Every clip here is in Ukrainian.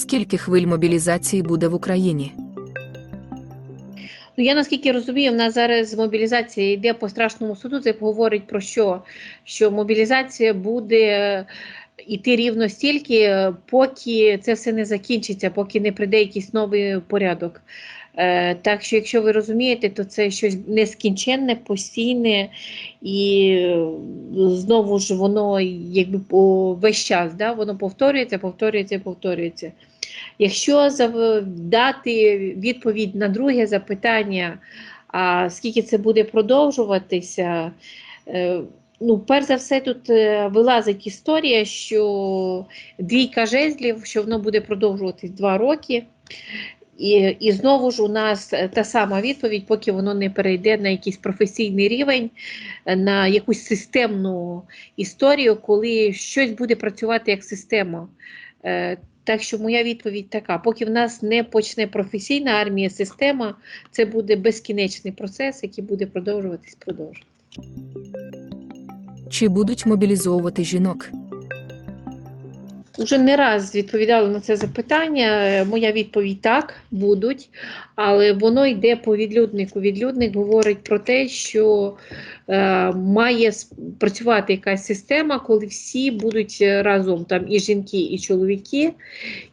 Скільки хвиль мобілізації буде в Україні? Ну, я наскільки розумію, в нас зараз мобілізація йде по страшному суду. Це говорить про що? Що мобілізація буде йти рівно стільки, поки це все не закінчиться, поки не прийде якийсь новий порядок. Е, так що, якщо ви розумієте, то це щось нескінченне, постійне і е, знову ж воно якби весь час, да? воно повторюється, повторюється, повторюється. Якщо дати відповідь на друге запитання, а скільки це буде продовжуватися, е, ну, перш за все, тут е, вилазить історія, що двійка жезлів, що воно буде продовжуватись два роки. І, і знову ж у нас та сама відповідь, поки воно не перейде на якийсь професійний рівень, е, на якусь системну історію, коли щось буде працювати як система. Так що моя відповідь така: поки в нас не почне професійна армія, система, це буде безкінечний процес, який буде продовжуватись, продовжувати. Чи будуть мобілізовувати жінок? Уже не раз відповідала на це запитання. Е, Моя відповідь так, будуть, але воно йде по відлюднику. Відлюдник говорить про те, що е, має працювати якась система, коли всі будуть е, разом, там і жінки, і чоловіки,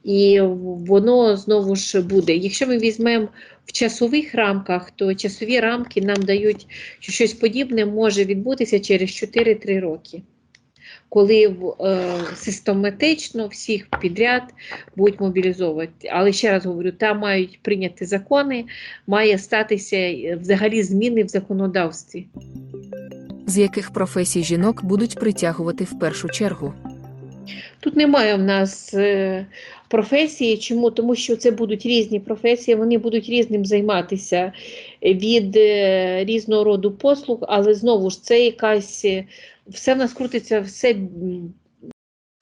і воно знову ж буде. Якщо ми візьмемо в часових рамках, то часові рамки нам дають, що щось подібне може відбутися через 4-3 роки коли в- е, систематично всіх підряд будуть мобілізовувати. Але ще раз говорю, там мають прийняти закони, має статися е, взагалі зміни в законодавстві. З яких професій жінок будуть притягувати в першу чергу? Тут немає в нас е, професії. Чому? Тому що це будуть різні професії, вони будуть різним займатися від е, різного роду послуг, але знову ж це якась е, все в нас крутиться, все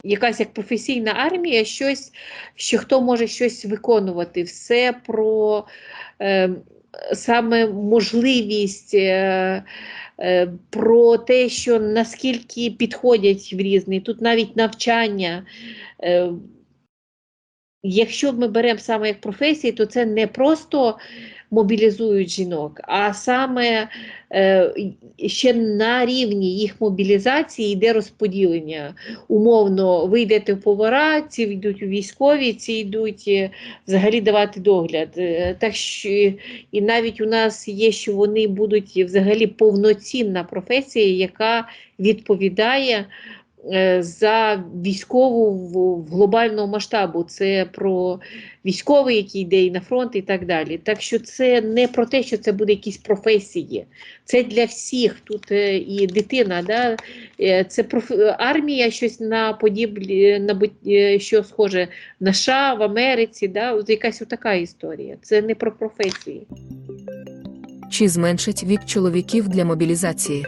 якась як професійна армія, щось, що хто може щось виконувати. Все про е, саме можливість. Е, е, Про те, що наскільки підходять в різний, тут навіть навчання. Якщо ми беремо саме як професії, то це не просто мобілізують жінок, а саме е, ще на рівні їх мобілізації йде розподілення. Умовно, ви йдете в повара, ці йдуть у військові, ці йдуть е, взагалі давати догляд. Е, Так що і навіть у нас є, що вони будуть взагалі повноцінна професія, яка відповідає за військову в, глобальному масштабу. Це про військовий, який йде і на фронт, і так далі. Так що це не про те, що це буде якісь професії. Це для всіх. Тут е, і дитина, да? е, це проф... армія, щось на подібні, на е, що схоже на США, в Америці. Да? Якась така історія. Це не про професії. Чи зменшать вік чоловіків для мобілізації?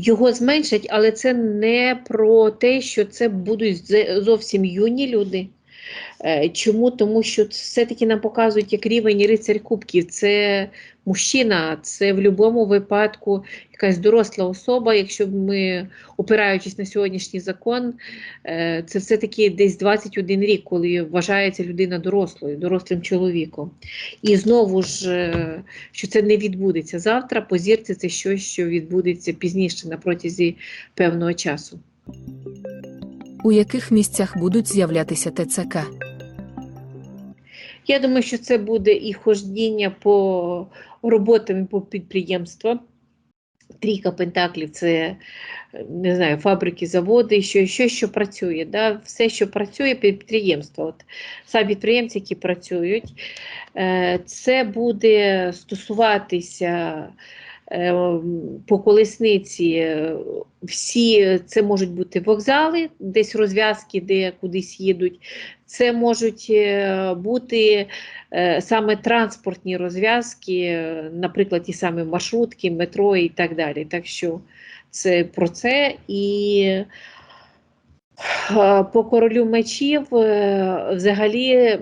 Його зменшать, але це не про те, що це будуть зовсім юні люди. Е, Чому? Тому що все-таки нам показують як рівень рицарь кубків. Це мужчина, це в будь-якому випадку якась доросла особа. Якщо ми, опираючись на сьогоднішній закон, е, це все-таки десь 21 рік, коли вважається людина дорослою, дорослим чоловіком. І знову ж, е, що це не відбудеться завтра, позірте, це щось, що відбудеться пізніше на протязі певного часу. У яких місцях будуть з'являтися ТЦК? Я думаю, що це буде і хождіння по роботам по підприємствам. Трійка пентаклів це не знаю, фабрики, заводи, що, що, що працює. Да? Все, що працює, підприємство. От, самі підприємці, які працюють, е, це буде стосуватися по колесниці. е, Всі це можуть бути вокзали, десь розв'язки, де кудись їдуть. Це можуть е, бути е, саме транспортні розв'язки, е, наприклад, ті самі маршрутки, метро і так далі. Так що це про це. І е, по королю мечів е, взагалі е,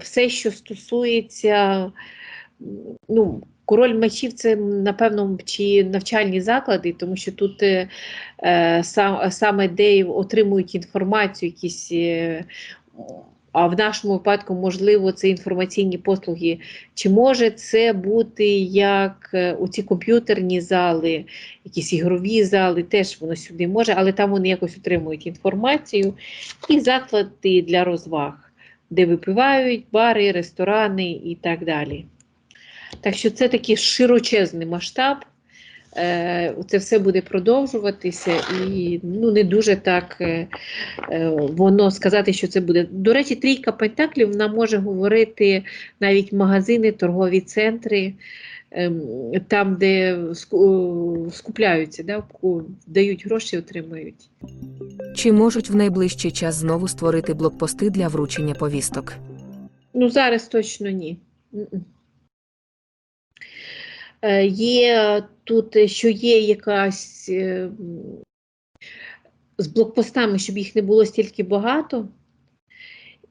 все, що стосується, ну, король мечів це, напевно, чи навчальні заклади, тому що тут е, е, сам, саме де отримують інформацію, якісь. е, а в нашому випадку, можливо, це інформаційні послуги. Чи може це бути як е, у ці комп'ютерні зали, якісь ігрові зали, теж воно сюди може, але там вони якось отримують інформацію і заклади для розваг, де випивають, бари, ресторани і так далі. Так що це такий широчезний масштаб. Е, Це все буде продовжуватися і ну, не дуже так е, е, воно сказати, що це буде. До речі, трійка пентаклів вона може говорити навіть магазини, торгові центри, ем, там, де скупляються, да, дають гроші, отримують. Чи можуть в найближчий час знову створити блокпости для вручення повісток? Ну, зараз точно ні. Е, Є тут, е, що є якась е, з блокпостами, щоб їх не було стільки багато.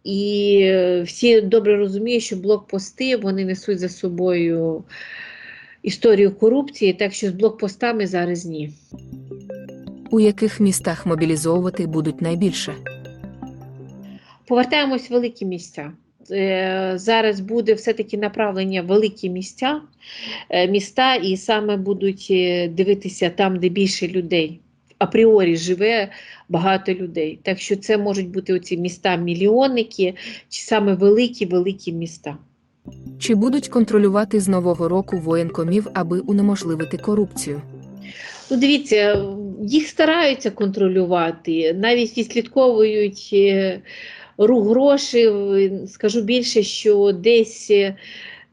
І е, всі добре розуміють, що блокпости вони несуть за собою історію корупції, так що з блокпостами зараз ні. У яких містах мобілізовувати будуть найбільше? Повертаємось в великі місця. Е, Зараз буде все-таки направлення в великі місця, е, міста, і саме будуть е, дивитися там, де більше людей. Апріорі живе багато людей. Так що це можуть бути оці міста-мільйонники, чи саме великі-великі міста. Чи будуть контролювати з нового року воєнкомів, аби унеможливити корупцію? Ну, дивіться, їх стараються контролювати, навіть відслідковують рух грошей. Скажу більше, що десь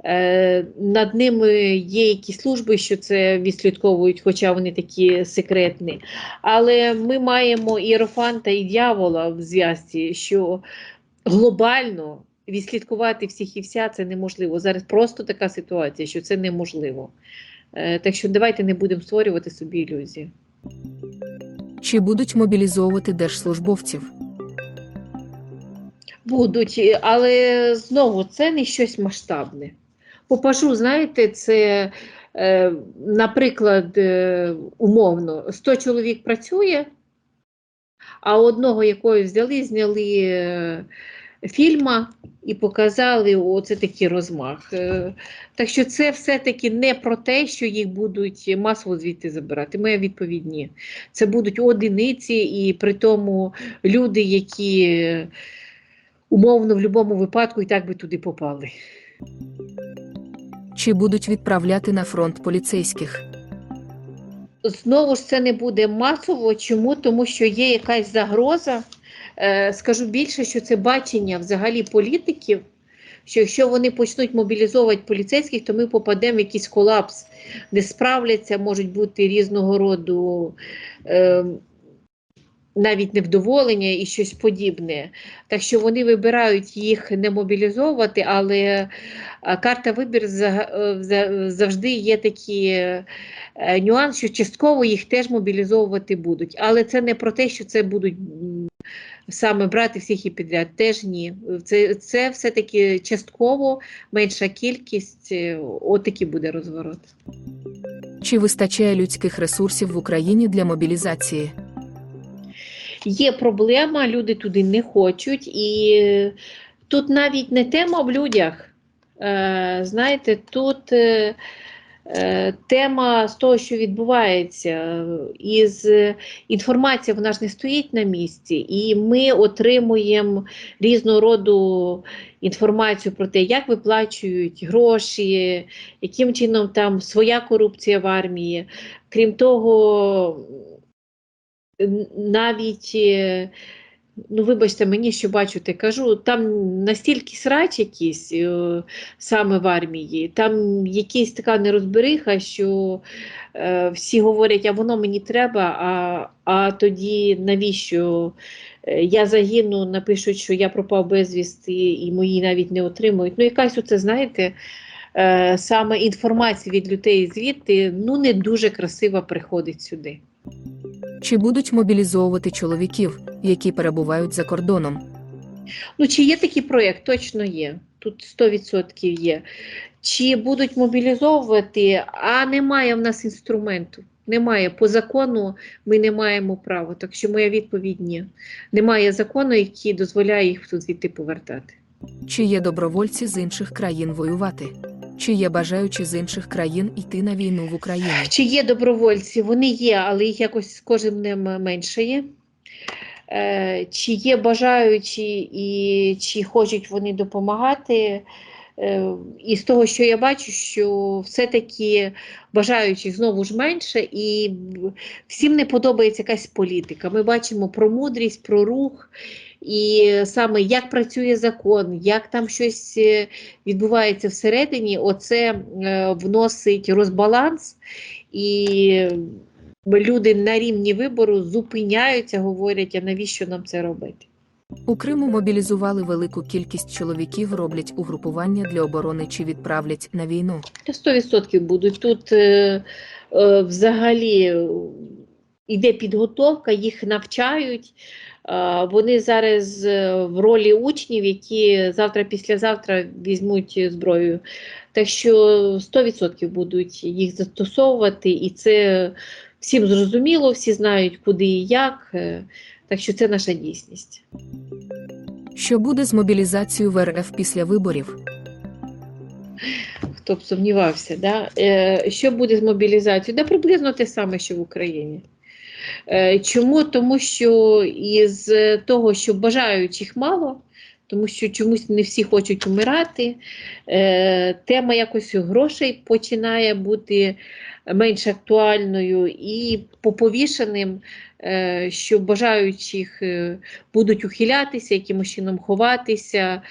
е, над ними є якісь служби, що це відслідковують, хоча вони такі секретні. Але ми маємо іерофанта і дьявола в зв'язці, що глобально відслідкувати всіх і вся це неможливо. Зараз просто така ситуація, що це неможливо. Е, Так що давайте не будемо створювати собі ілюзії. Чи будуть мобілізовувати держслужбовців? Будуть, але знову це не щось масштабне. Попажу, знаєте, це, е, наприклад, е, умовно, 100 чоловік працює, а одного якого взяли, зняли е, фільма і показали оце такий розмах. Е, так що це все-таки не про те, що їх будуть масово звідти забирати. Моя відповідь ні. Це будуть одиниці, і при тому люди, які умовно в будь-якому випадку і так би туди попали. Чи будуть відправляти на фронт поліцейських? Знову ж це не буде масово. Чому? Тому що є якась загроза. Е, скажу більше, що це бачення взагалі політиків. Що якщо вони почнуть мобілізовувати поліцейських, то ми попадемо в якийсь колапс, де справляться, можуть бути різного роду е, навіть невдоволення і щось подібне. Так що вони вибирають їх не мобілізовувати, але карта вибір е, завжди є такий е, нюанс, що частково їх теж мобілізовувати будуть. Але це не про те, що це будуть саме брати всіх і підряд. Теж ні. Це, це все-таки частково менша кількість, е, отакий буде розворот. Чи вистачає людських ресурсів в Україні для мобілізації? Є проблема, люди туди не хочуть, і е, тут навіть не тема в людях. Е, знаєте, тут е, тема з того, що відбувається, із інформація вона ж не стоїть на місці, і ми отримуємо різного роду інформацію про те, як виплачують гроші, яким чином там своя корупція в армії. Крім того, навіть, е, ну вибачте мені, що бачу, те кажу, там настільки срач якийсь е, саме в армії, там якась така нерозбериха, що е, всі говорять, а воно мені треба, а, а тоді навіщо? Я загину, напишуть, що я пропав безвісти, і мої навіть не отримують. Ну, якась оце, знаєте, саме інформація від людей звідти ну, не дуже красиво приходить сюди. Чи будуть мобілізовувати чоловіків, які перебувають за кордоном? Ну, чи є такий проєкт? Точно є. Тут 100% є. Чи будуть мобілізовувати, а немає в нас інструменту. Немає. По закону ми не маємо права. Так що моя відповідь ні. Немає закону, який дозволяє їх тут звідти повертати. Чи є добровольці з інших країн воювати? Чи є бажаючі з інших країн йти на війну в Україні? Чи є добровольці? Вони є, але їх якось з кожним днем менше Чи є бажаючі і чи хочуть вони допомагати? Е, І з того, що я бачу, що все-таки бажаючих знову ж менше, і всім не подобається якась політика. Ми бачимо про мудрість, про рух, і саме як працює закон, як там щось е, відбувається всередині, оце е, вносить розбаланс, і люди на рівні вибору зупиняються, говорять, а навіщо нам це робити? У Криму мобілізували велику кількість чоловіків, роблять угрупування для оборони чи відправлять на війну. Та 100% будуть. Тут е, е, взагалі йде підготовка, їх навчають. Вони зараз е, в ролі учнів, які завтра-післязавтра візьмуть зброю. Так що 100% будуть їх застосовувати, і це всім зрозуміло, всі знають, куди і як. Е, Так що це наша дійсність. Що буде з мобілізацією в РФ після виборів? хто б сумнівався, да? е, що буде з мобілізацією? Да, приблизно те саме, що в Україні. Е, чому? Тому що із того, що бажаючих мало, тому що чомусь не всі хочуть умирати, е, тема якось грошей починає бути менш актуальною і по повішеним, е, що бажаючих е, будуть ухилятися, якимось чином ховатися.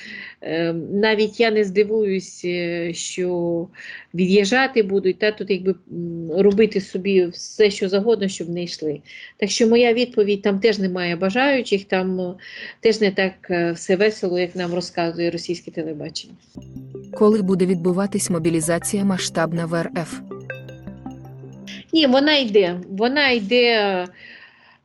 Е, Навіть я не здивуюсь, е, що від'їжджати будуть, та тут якби робити собі все, що завгодно, щоб не йшли. Так що моя відповідь там теж немає бажаючих, там е, теж не так е, все весело, як нам розказує російське телебачення. Коли буде відбуватись мобілізація масштабна в РФ? Ні, вона йде. Вона йде.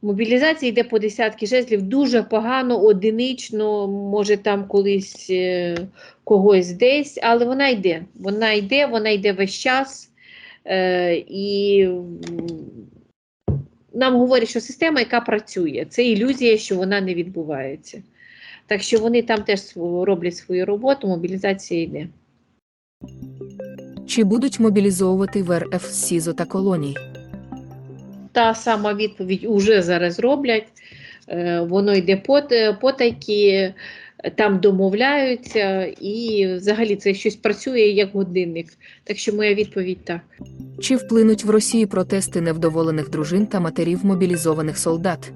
Мобілізація йде по десятки жезлів, дуже погано, одинично, може там колись е, когось десь, але вона йде. Вона йде, вона йде весь час. Е, і нам говорять, що система, яка працює, це ілюзія, що вона не відбувається. Так що вони там теж роблять свою роботу, мобілізація йде. Чи будуть мобілізовувати в РФ СІЗО та колоній? Та сама відповідь уже зараз роблять. Е, Воно йде пот- потайки, там домовляються, і взагалі це щось працює як годинник. Так що моя відповідь так. Чи вплинуть в Росії протести невдоволених дружин та матерів мобілізованих солдат?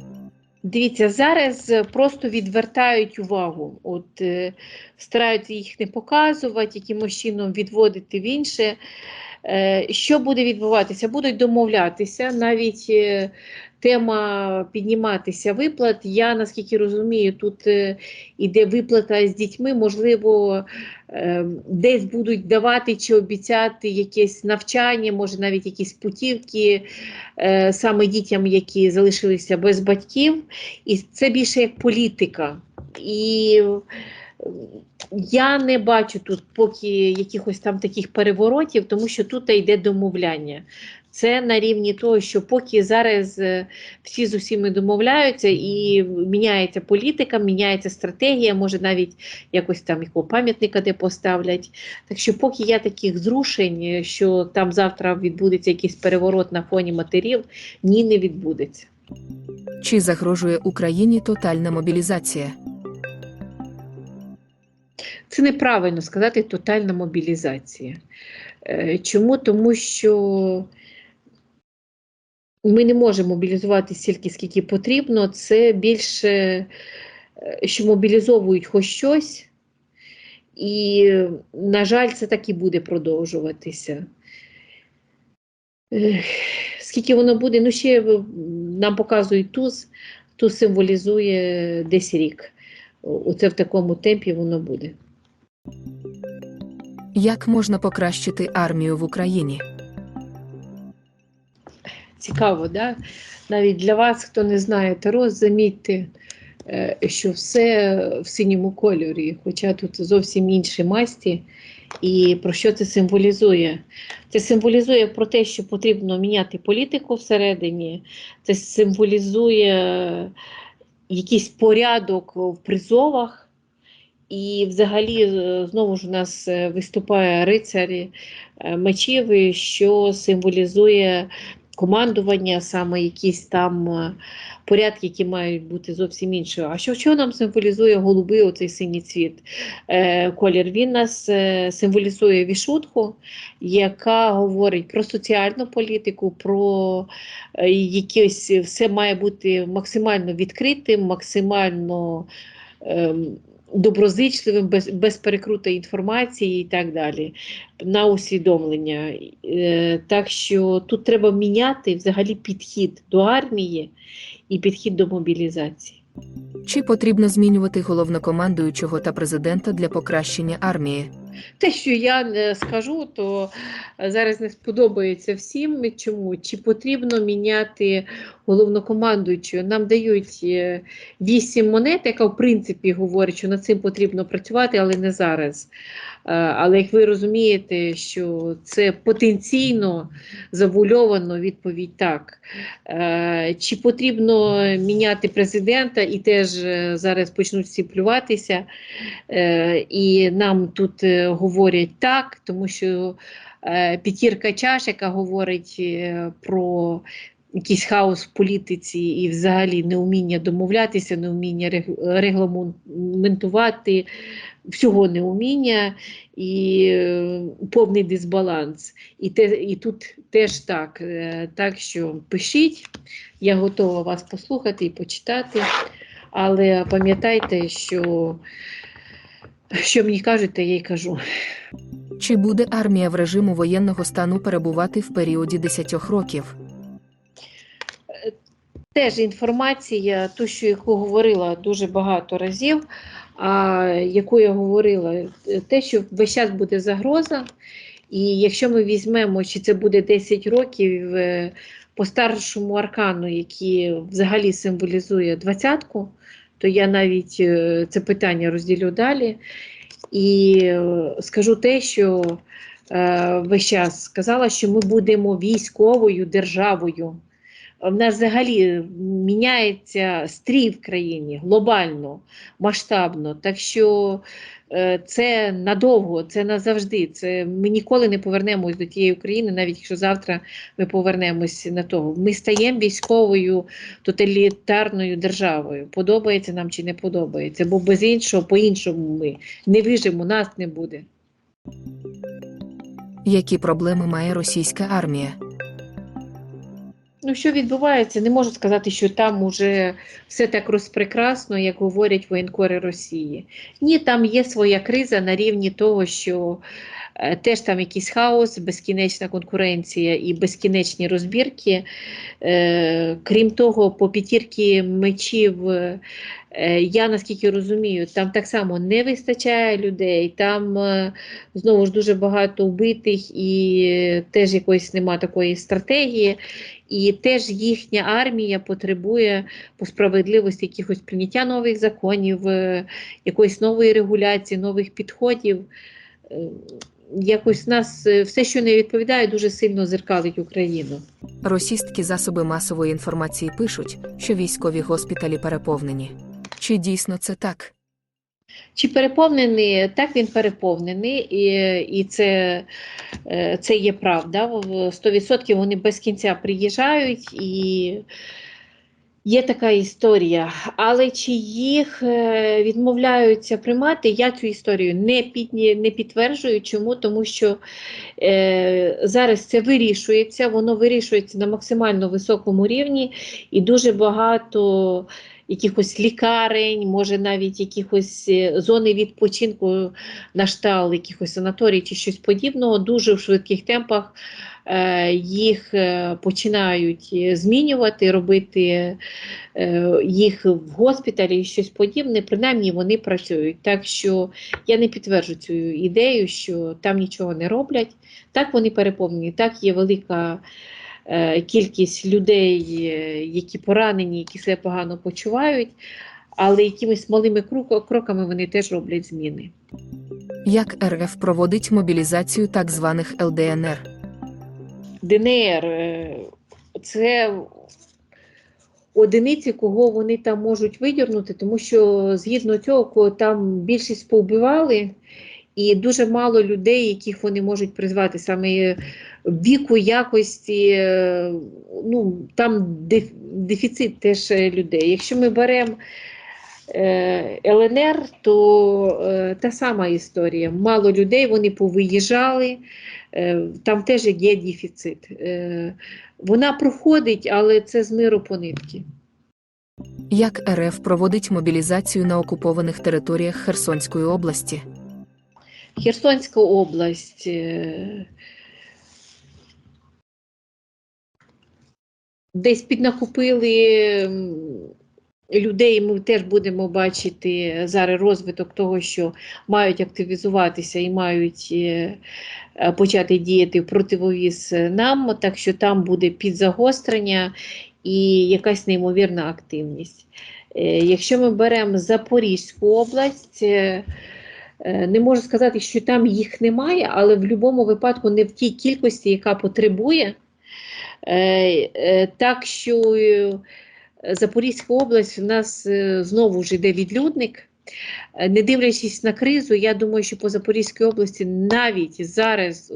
Дивіться, зараз просто відвертають увагу, от е, стараються їх не показувати, якимось чином відводити в інше. Е, що буде відбуватися? Будуть домовлятися, навіть е, тема підніматися виплат. Я наскільки розумію, тут е, іде виплата з дітьми, можливо, десь будуть давати чи обіцяти якесь навчання, може навіть якісь путівки саме дітям, які залишилися без батьків. І це більше як політика. І я не бачу тут поки якихось там таких переворотів, тому що тут йде домовляння. Це на рівні того, що поки зараз е, всі з усіми домовляються і міняється політика, міняється стратегія, може навіть якось там якого пам'ятника де поставлять. Так що, поки я таких зрушень, е, що там завтра відбудеться якийсь переворот на фоні матерів, ні, не відбудеться. Чи загрожує Україні тотальна мобілізація? Це неправильно сказати тотальна мобілізація. Е, Чому? Тому що ми не можемо мобілізувати стільки, скільки потрібно. Це більше, е, що мобілізовують хоч щось, і, на жаль, це так і буде продовжуватися. Скільки воно буде? Ну, ще е, нам показують туз, туз символізує десь рік. Оце в такому темпі воно буде. Як можна покращити армію в Україні? Цікаво, да? навіть для вас, хто не знає Таро, замітьте, е, що все в синьому кольорі, хоча тут зовсім інші масті, І про що це символізує? Це символізує про те, що потрібно міняти політику всередині, це символізує якийсь порядок в призовах. І взагалі, знову ж у нас е, виступає рицар е, мечів, що символізує командування, саме якісь там е, порядки, які мають бути зовсім іншою. А що, що нам символізує голубий оцей синій цвіт? Колір? Він нас символізує вішутку, яка говорить про соціальну політику, про якісь все має бути максимально відкритим, максимально. ем, Доброзичливим, без, без перекрутої інформації і так далі, на усвідомлення. Е, так що тут треба міняти взагалі підхід до армії і підхід до мобілізації. Чи потрібно змінювати головнокомандуючого та президента для покращення армії? Те, що я скажу, то е, зараз не сподобається всім. Чому? Чи потрібно міняти головнокомандуючого? Нам дають е, вісім монет, яка в принципі говорить, що над цим потрібно працювати, але не зараз. Е, Але як ви розумієте, що це потенційно завульовано відповідь так. Е, Чи потрібно міняти президента і теж е, зараз почнуть всі плюватися, Е, і нам тут е, говорять так, тому що е, п'ятірка чаш, яка говорить е, про якийсь хаос в політиці і взагалі неуміння домовлятися, неуміння регламентувати, всього неуміння і е, повний дисбаланс. І, те, і тут теж так. Так що пишіть, я готова вас послухати і почитати. Але пам'ятайте, що що мені кажуть, то я й кажу. Чи буде армія в режиму воєнного стану перебувати в періоді 10 років? Теж інформація, ту, що яку говорила дуже багато разів, а яку я говорила, те, що весь час буде загроза, і якщо ми візьмемо, чи це буде 10 років е, по старшому аркану, який взагалі символізує двадцятку, то я навіть е, це питання розділю далі. І е, скажу те, що е, весь час сказала, що ми будемо військовою державою. В нас взагалі міняється стрій в країні глобально, масштабно. Так що е, це надовго, це назавжди. Це ми ніколи не повернемось до тієї України, навіть якщо завтра ми повернемось на того. Ми стаємо військовою тоталітарною державою. Подобається нам чи не подобається, бо без іншого, по-іншому ми не вижимо, нас не буде. Які проблеми має російська армія? Ну, що відбувається, не можу сказати, що там уже все так розпрекрасно, як говорять воєнкори Росії. Ні, там є своя криза на рівні того, що е, теж там якийсь хаос, безкінечна конкуренція і безкінечні розбірки. Е, крім того, по п'ятірки мечів, е, я наскільки розумію, там так само не вистачає людей, там е, знову ж дуже багато вбитих і е, теж якоїсь нема такої стратегії. І теж їхня армія потребує по справедливості якихось прийняття нових законів, е, якоїсь нової регуляції, нових підходів. Е, Якось нас е, все, що не відповідає, дуже сильно зеркалить Україну. Російські засоби масової інформації пишуть, що військові госпіталі переповнені. Чи дійсно це так? Чи переповнений? Так, він переповнений, і, і це, е, це є правда. В 100% вони без кінця приїжджають і є така історія. Але чи їх е, відмовляються приймати, я цю історію не, під, не підтверджую. Чому? Тому що е, зараз це вирішується, воно вирішується на максимально високому рівні, і дуже багато якихось лікарень, може навіть якихось е, зони відпочинку на штал, якихось санаторій чи щось подібного, дуже в швидких темпах е, їх е, починають змінювати, робити їх в госпіталі і щось подібне, принаймні вони працюють. Так що я не підтверджую цю ідею, що там нічого не роблять. Так вони переповнені, так є велика кількість людей, е, які поранені, які себе погано почувають, але якимись малими кроками вони теж роблять зміни. Як РФ проводить мобілізацію так званих ЛДНР? ДНР е, це одиниці, кого вони там можуть видірнути, тому що згідно цього, кого там більшість повбивали, і дуже мало людей, яких вони можуть призвати саме віку, якості, ну там дефіцит теж е, людей. Якщо ми беремо е, ЛНР, то е, та сама історія. Мало людей, вони повиїжджали, там теж є дефіцит. Вона проходить, але це з миру по нитки. Як РФ проводить мобілізацію на окупованих територіях Херсонської області? Херсонська область. Десь піднакупили людей. Ми теж будемо бачити зараз розвиток того, що мають активізуватися і мають е, е, почати діяти противовіз нам, так що там буде підзагострення і якась неймовірна активність. Е, Якщо ми беремо Запорізьку область, Не можу сказати, що там їх немає, але в будь-якому випадку не в тій кількості, яка потребує. Е, е, Так що е, Запорізька область у нас знову ж йде відлюдник. Не дивлячись на кризу, я думаю, що по Запорізькій області навіть зараз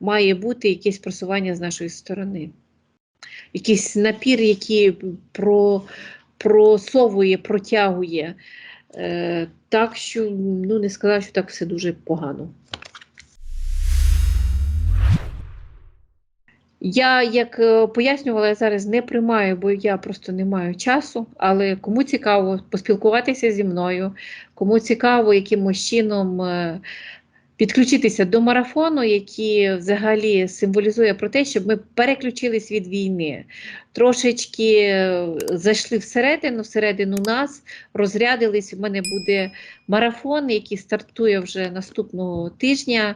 має бути якесь просування з нашої сторони. Якийсь напір, який про, просовує, протягує. Так що ну, не сказала, що так все дуже погано. Я, як е, пояснювала, я зараз не приймаю, бо я просто не маю часу. Але кому цікаво поспілкуватися зі мною, кому цікаво якимось чином е, підключитися до марафону, який взагалі символізує про те, щоб ми переключились від війни, трошечки е, зайшли всередину, всередину нас, розрядились. У мене буде марафон, який стартує вже наступного тижня,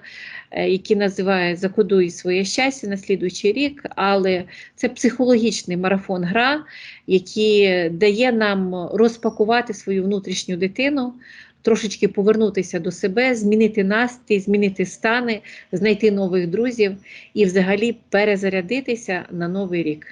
е, який називає Закодуй своє щастя на слідуючий рік. Але це психологічний марафон гра, який дає нам розпакувати свою внутрішню дитину. Трошечки повернутися до себе, змінити настрій, змінити стани, знайти нових друзів і взагалі перезарядитися на новий рік.